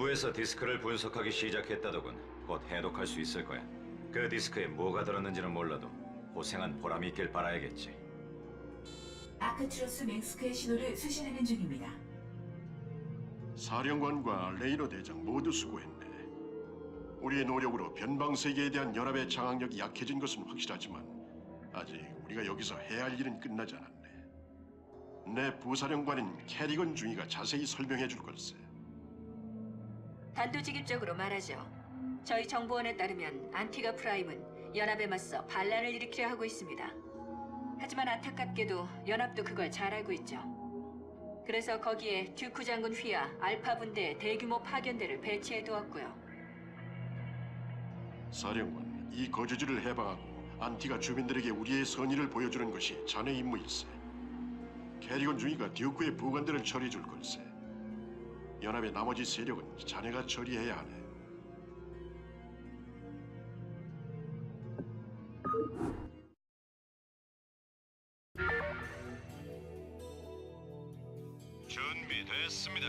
본부에서 디스크를 분석하기 시작했다더군. 곧 해독할 수 있을 거야. 그 디스크에 뭐가 들었는지는 몰라도 고생한 보람이 있길 바라야겠지. 아크트로스 맹스크의 신호를 수신하는 중입니다. 사령관과 레이너 대장 모두 수고했네. 우리의 노력으로 변방 세계에 대한 연합의 장악력이 약해진 것은 확실하지만 아직 우리가 여기서 해야 할 일은 끝나지 않았네. 내 부사령관인 캐리건 중위가 자세히 설명해 줄 걸세. 단도직입적으로 말하죠. 저희 정보원에 따르면 안티가 프라임은 연합에 맞서 반란을 일으키려 하고 있습니다. 하지만 안타깝게도 연합도 그걸 잘 알고 있죠. 그래서 거기에 듀크 장군 휘하 알파 분대의 대규모 파견대를 배치해 두었고요. 사령관, 이 거주지를 해방하고 안티가 주민들에게 우리의 선의를 보여주는 것이 자네 임무일세. 캐리건 중위가 디오크의 부관들을 처리해 줄 걸세. 연합의 나머지 세력은 자네가 처리해야 하네. 준비됐습니다.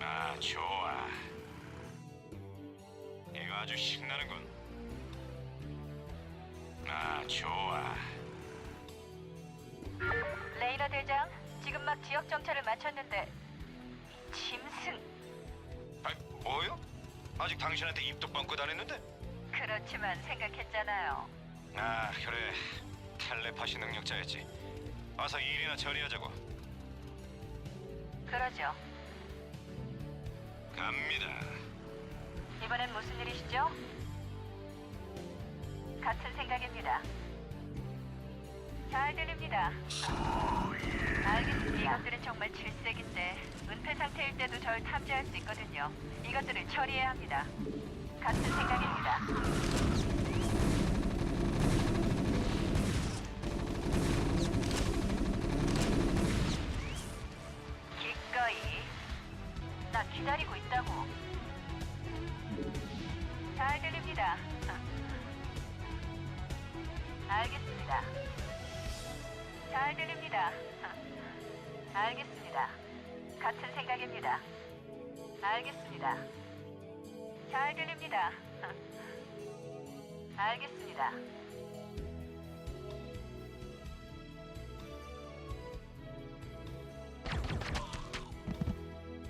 아, 좋아. 이거 아주 신나는군. 아, 좋아. 대장, 지금 막 지역 정찰을 마쳤는데 짐승. 아, 뭐요? 아직 당신한테 입도 뻥긋 안 했는데? 그렇지만 생각했잖아요. 아, 그래. 텔레파시 능력자였지. 어서 일이나 처리하자고. 그러죠. 갑니다. 이번엔 무슨 일이시죠? 같은 생각입니다. 잘 들립니다. 알겠습니다. 이것들은 정말 질색인데 은폐 상태일 때도 절 탐지할 수 있거든요. 이것들을 처리해야 합니다. 같은 생각입니다. 기꺼이 나 기다리고 있다고. 잘 들립니다. 알겠습니다. 잘 들립니다. 알겠습니다. 같은 생각입니다. 알겠습니다. 잘 들립니다. 알겠습니다.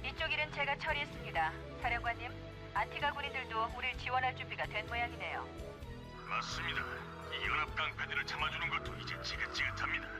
이쪽 일은 제가 처리했습니다. 사령관님, 안티가 군인들도 우릴 지원할 준비가 된 모양이네요. 맞습니다. 이 연합 깡패들을 참아주는 것도 이제 지긋지긋합니다.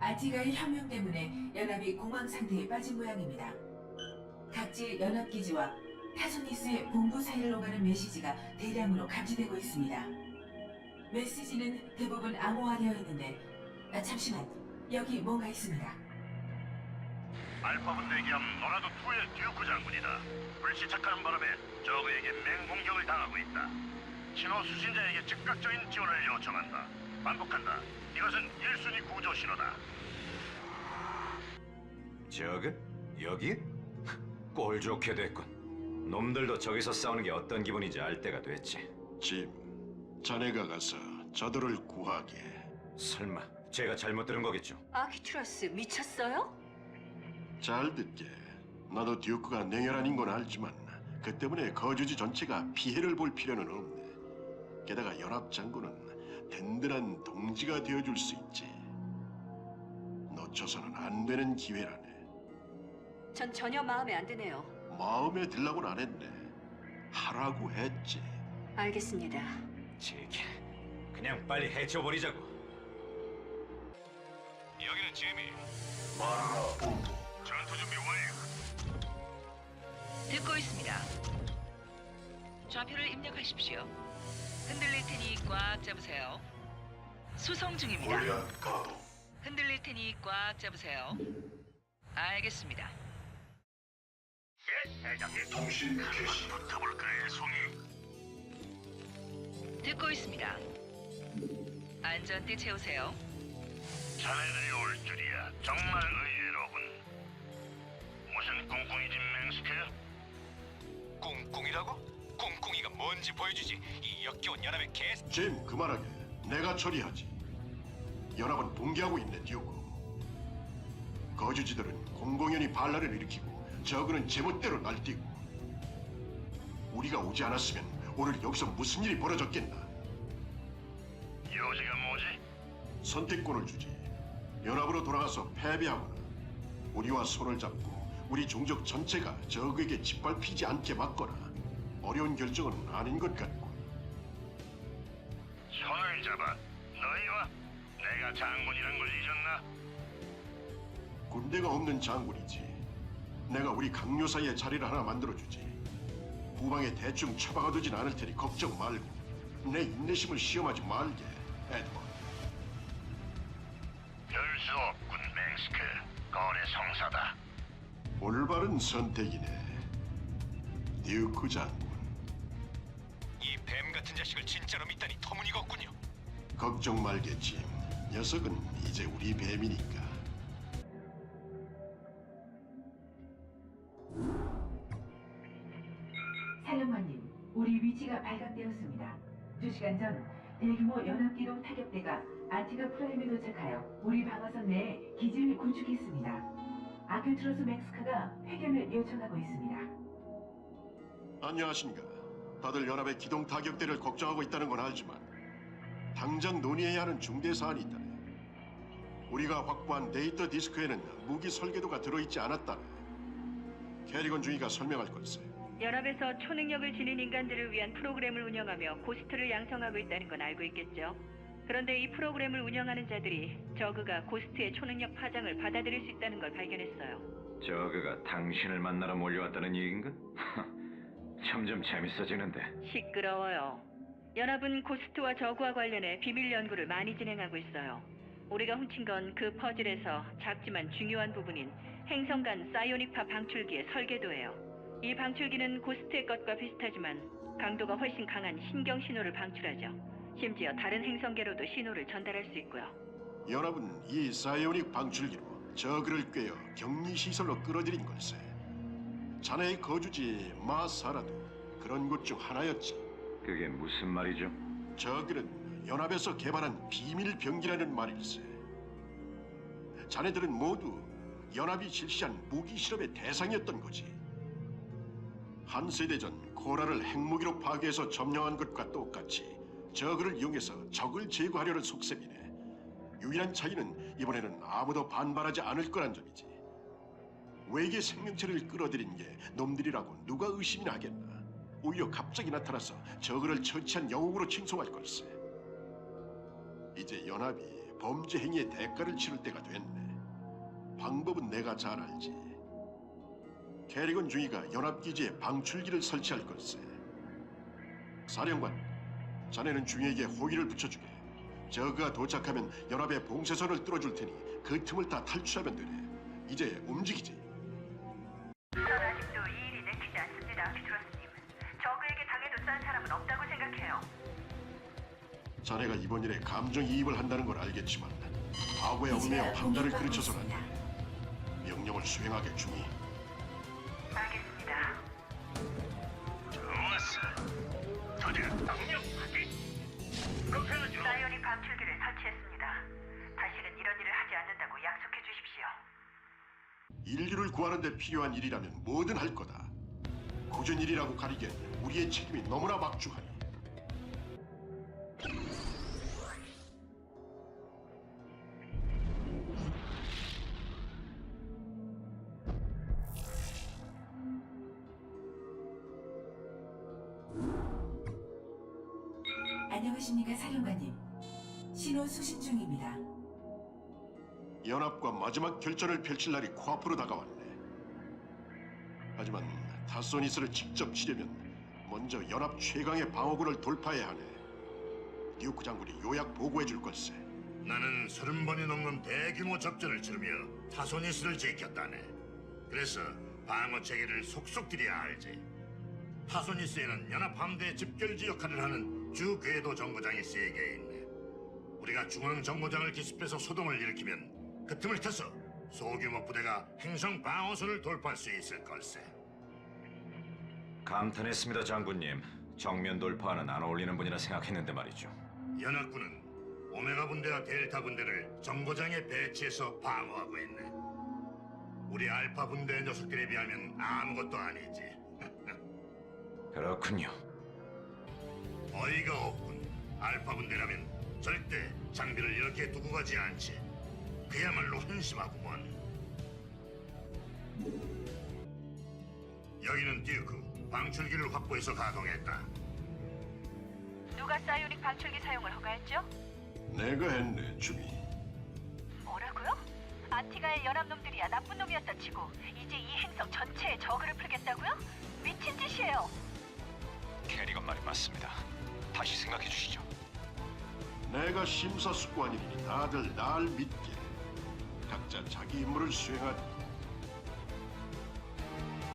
아티가의 혁명 때문에 연합이 공황 상태에 빠진 모양입니다. 각지 연합 기지와 타소니스의 본부 사이를 오가는 메시지가 대량으로 감지되고 있습니다. 메시지는 대부분 암호화되어 있는데 아, 잠시만 여기 뭔가 있습니다. 알파분 대기함 노라도 2의 듀크 장군이다. 불시착하는 바람에 저그에게 맹공격을 당하고 있다. 신호 수신자에게 즉각적인 지원을 요청한다. 반복한다. 이것은 1순위 구조 신호다. 저그? 여기? 꼴 좋게 됐군. 놈들도 저기서 싸우는 게 어떤 기분인지 알 때가 됐지. 짐, 자네가 가서 저들을 구하게. 설마 제가 잘못 들은 거겠죠? 아키투러스 미쳤어요? 잘 듣게. 나도 듀크가 냉혈한 인건 알지만 그 때문에 거주지 전체가 피해를 볼 필요는 없네. 게다가 연합 장군은 든든한 동지가 되어줄 수 있지. 놓쳐서는 안 되는 기회라네. 전 전혀 마음에 안 드네요. 마음에 들라고는 안 했네. 하라고 했지. 알겠습니다. 제게 그냥 빨리 해쳐버리자고. 여기는 지미. 전투 준비 완료. 듣고 있습니다. 좌표를 입력하십시오. 흔들릴 테니 꽉 잡으세요. 수송 중입니다. 흔들릴 테니 꽉 잡으세요. 알겠습니다. 예, 대장님. 통신 개시. 붙어볼까요, 송이? 듣고 있습니다. 안전띠 채우세요. 자네들이 올 줄이야. 정말 의외로군. 무슨 꿍꿍이지, 맹스크? 꿍꿍이라고? 꿍꿍이가 뭔지 보여주지. 이 역겨운 연합의 개. 짐 그만하게. 내가 처리하지. 연합은 붕괴하고 있네 디오고. 거주지들은 공공연히 반란을 일으키고 저그는 제멋대로 날뛰고. 우리가 오지 않았으면 오늘 여기서 무슨 일이 벌어졌겠나? 요지가 뭐지? 선택권을 주지. 연합으로 돌아가서 패배하거나 우리와 손을 잡고 우리 종족 전체가 적에게 짓밟히지 않게 막거나 어려운 결정은 아닌 것 같고. 손을 잡아. 너희와 내가 장군이란 걸 잊었나? 군대가 없는 장군이지. 내가 우리 강요사의 자리를 하나 만들어주지. 후방에 대충 처박아 두진 않을 테니 걱정 말고 내 인내심을 시험하지 말게, 에드워드. 별수 없군, 맹스크. 거래 성사다. 올바른 선택이네. 듀크 장군. 같은 자식을 진짜로 믿다니 터무니가 없군요. 걱정 짐. 녀석은 이제 우리 뱀이니까. 사령관님, 우리 위치가 발각되었습니다. 두 시간 전 대규모 연합기동 타격대가 아티가 프라임에 도착하여 우리 방어선 내에 기지를 구축했습니다. 아큐트로스 맥스카가 회견을 요청하고 있습니다. 안녕하신가. 다들 연합의 기동 타격대를 걱정하고 있다는 건 알지만 당장 논의해야 하는 중대 사안이 있다네. 우리가 확보한 데이터 디스크에는 무기 설계도가 들어있지 않았다네. 캐리건 중위가 설명할 걸세. 연합에서 초능력을 지닌 인간들을 위한 프로그램을 운영하며 고스트를 양성하고 있다는 건 알고 있겠죠. 그런데 이 프로그램을 운영하는 자들이 저그가 고스트의 초능력 파장을 받아들일 수 있다는 걸 발견했어요. 저그가 당신을 만나러 몰려왔다는 얘긴가? 점점 재밌어지는데. 시끄러워요. 연합은 고스트와 저그와 관련해 비밀 연구를 많이 진행하고 있어요. 우리가 훔친 건 그 퍼즐에서 작지만 중요한 부분인 행성 간 사이오닉파 방출기의 설계도예요. 이 방출기는 고스트의 것과 비슷하지만 강도가 훨씬 강한 신경 신호를 방출하죠. 심지어 다른 행성계로도 신호를 전달할 수 있고요. 연합은 이 사이오닉 방출기로 저그를 꿰어 격리 시설로 끌어들인 걸세. 자네의 거주지 마사라도 그런 곳 중 하나였지. 그게 무슨 말이죠? 저그는 연합에서 개발한 비밀 병기라는 말일세. 자네들은 모두 연합이 실시한 무기 실험의 대상이었던 거지. 한 세대 전 코라를 핵무기로 파괴해서 점령한 것과 똑같이 저그를 이용해서 적을 제거하려는 속셈이네. 유일한 차이는 이번에는 아무도 반발하지 않을 거란 점이지. 외계 생명체를 끌어들인 게 놈들이라고 누가 의심이나 하겠나. 오히려 갑자기 나타나서 저그를 처치한 영웅으로 칭송할 걸세. 이제 연합이 범죄 행위의 대가를 치를 때가 됐네. 방법은 내가 잘 알지. 캐리건 중위가 연합기지에 방출기를 설치할 걸세. 사령관, 자네는 중위에게 호의를 붙여주게. 저그가 도착하면 연합의 봉쇄선을 뚫어줄 테니 그 틈을 다 탈출하면 되네. 이제 움직이지. 자네가 이번 일에 감정이입을 한다는 걸 알겠지만 과거에 얽매여 판단을 그르쳐서는. 명령을 수행하게 중위. 알겠습니다. 좋았어. 드디어 당력 확인. 그렇게 하죠. 사이오닉 방출기를 설치했습니다. 다시는 이런 일을 하지 않는다고 약속해 주십시오. 인류를 구하는 데 필요한 일이라면 뭐든 할 거다. 고전 일이라고 가리기엔 우리의 책임이 너무나 막중하니. 안녕하십니까 사령관님. 신호 수신 중입니다. 연합과 마지막 결전을 펼칠 날이 코앞으로 다가왔네. 하지만 타소니스를 직접 치려면 먼저 연합 최강의 방어구를 돌파해야 하네. 듀크 장군이 요약 보고해 줄 걸세. 나는 서른 번이 넘는 대규모 접전을 치르며 타소니스를 지켰다네. 그래서 방어 체계를 속속들여야 알지. 타소니스에는 연합 함대 집결지 역할을 하는 주 궤도 정거장이 세 개 있네. 우리가 중앙 정거장을 기습해서 소동을 일으키면 그 틈을 타서 소규모 부대가 행성 방어선을 돌파할 수 있을 걸세. 감탄했습니다, 장군님. 정면 돌파는 안 어울리는 분이라 생각했는데 말이죠. 연합군은 오메가 분대와 델타 분대를 정거장에 배치해서 방어하고 있네. 우리 알파 분대 녀석들에 비하면 아무것도 아니지. 그렇군요. 어이가 없군. 알파 분대라면 절대 장비를 이렇게 두고 가지 않지. 그야말로 한심하구먼. 여기는 듀크. 방출기를 확보해서 가동했다. 누가 사이오닉 방출기 사용을 허가했죠? 내가 했네, 주미. 뭐라고요? 안티가의 연합놈들이야 나쁜 놈이었다 치고 이제 이 행성 전체에 저그를 풀겠다고요? 미친 짓이에요. 캐리건 말이 맞습니다. 다시 생각해 주시죠. 내가 심사숙고하니니 다들 날 믿게. 각자 자기 임무를 수행하듯